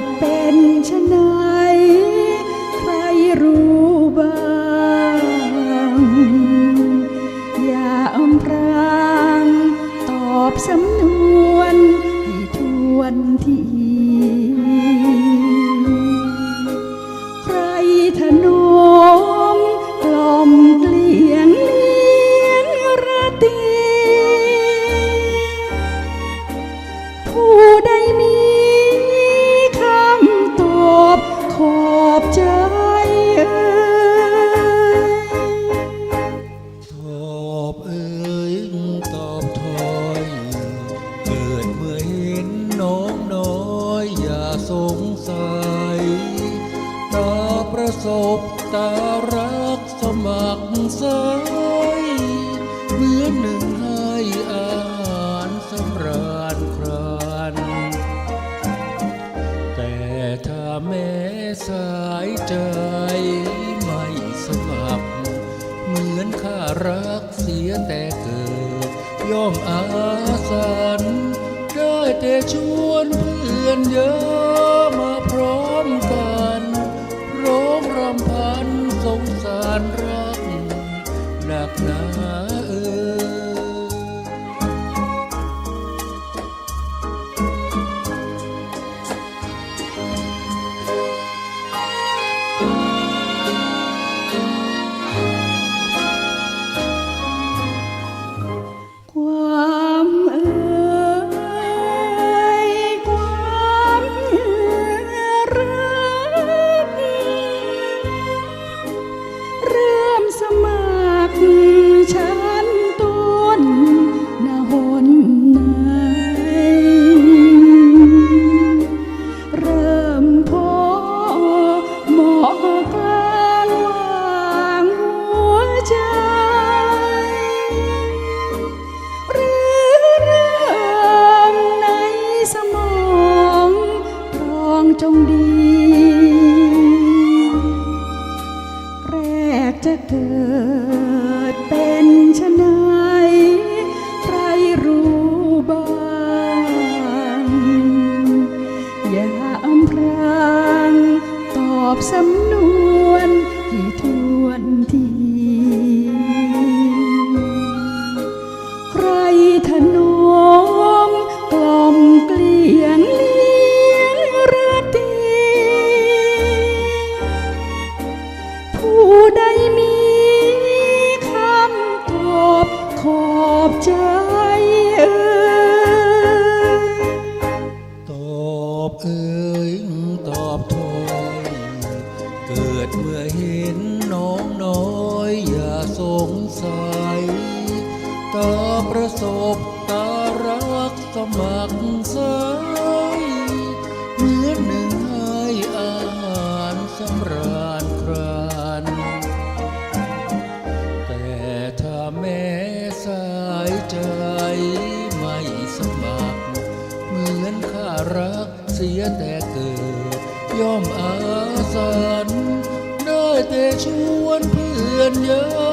ดเป็นชนายใครรู้บ้างยาอำพรางตอบสำนวนให้ทวนทีใครถนมกล่อมเกลียงเลียงราตีผู้ใดมี ประสบตารักสมัครใสเหมือนหนึ่งให้อาหารสำราญครานแต่ถ้าแม้สายใจไม่สมัคร เหมือนข้ารักเสียแต่เกิดย่อมอาสันได้แต่ชวนเพื่อนเยอะ รักหนักหนา แรกจะเกิด ใจเอ่ยตอบเอ่ยตอบทอยเกิดเมื่อเห็นน้องน้อยอย่าสงสัยตาประสบตารักสมัครใจ รักเสียแต่เกิด ย่อมอาสันได้แต่ชวนเพื่อนเยอะ